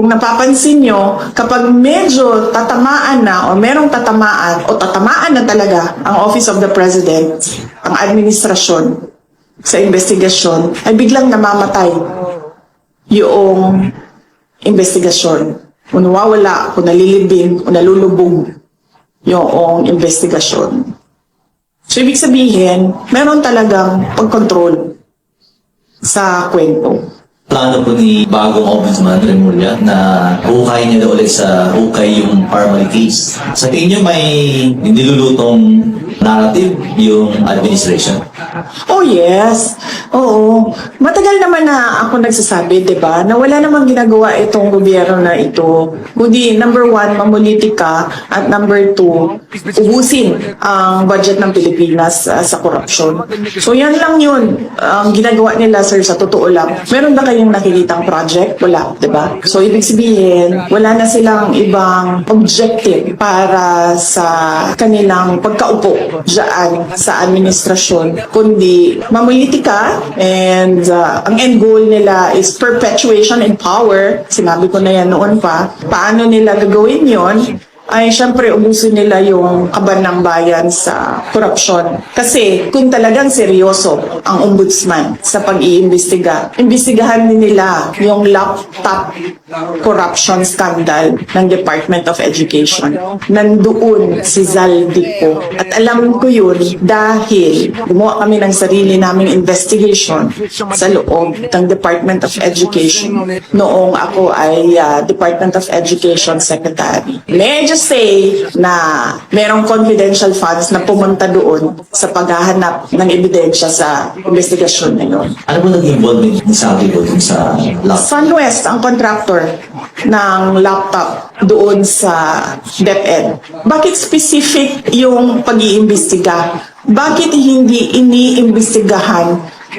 kung napapansin nyo, kapag medyo tatamaan na o merong tatamaan o tatamaan na talaga ang Office of the President, ang administrasyon sa investigasyon, ay biglang namamatay yung investigasyon. Kung nawawala, kung nalilibing, kung nalulubog yung investigasyon. So, ibig sabihin, meron talagang pagkontrol sa kwento. Plano po ni bagong Ombudsman Remulla na hukay niya ulit sa hukay yung Parmali case. Sa tingin niyo may nilulutong narrative yung administration? Oh yes. Oo. Matagal naman na ako nagsasabi, 'di ba, na wala namang ginagawa itong gobyerno na ito. Kundi number one, mamulitika at number two, ubusin ang budget ng Pilipinas uh, sa korupsyon. So yan lang yun ang ginagawa nila sir sa totoo lang. Meron ba kayong nakikitang project? Wala, 'di ba? So ibig sabihin, wala na silang ibang objective para sa kanilang pagkaupo diyan sa administrasyon kundi mamulitika and uh, ang end goal nila is perpetuation in power. Sinabi ko na yan noon pa. Paano nila gagawin yon ay syempre ubusin nila yung kaban ng bayan sa korupsyon. Kasi kung talagang seryoso ang ombudsman sa pag-iimbestiga, imbestigahan nila yung laptop corruption scandal ng Department of Education. Nandoon si Zaldico. At alam ko yun dahil gumawa kami ng sarili naming investigation sa loob ng Department of Education noong ako ay uh, Department of Education Secretary. Medyo say na merong confidential funds na pumunta doon sa paghahanap ng ebidensya sa investigasyon na yun. Ano po naging involvement ni po dun sa laptop? Sunwest ang contractor ng laptop doon sa DepEd. Bakit specific yung pag-iimbestiga? Bakit hindi iniimbestigahan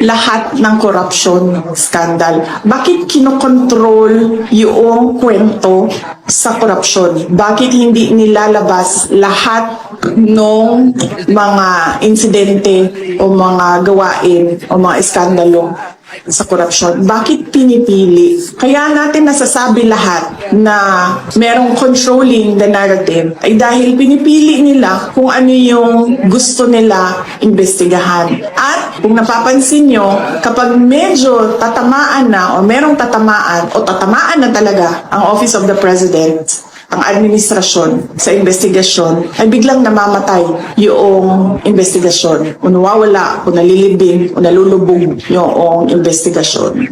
lahat ng corruption scandal? Bakit kinokontrol yung kwento sa korupsyon? Bakit hindi nilalabas lahat ng mga insidente o mga gawain o mga iskandalo sa korupsyon. Bakit pinipili? Kaya natin nasasabi lahat na merong controlling the narrative ay dahil pinipili nila kung ano yung gusto nila imbestigahan. At kung napapansin nyo, kapag medyo tatamaan na o merong tatamaan o tatamaan na talaga ang Office of the President, ang administrasyon sa investigasyon ay biglang namamatay yung investigasyon. Kung nawawala, kung nalilibing, kung nalulubog yung investigasyon.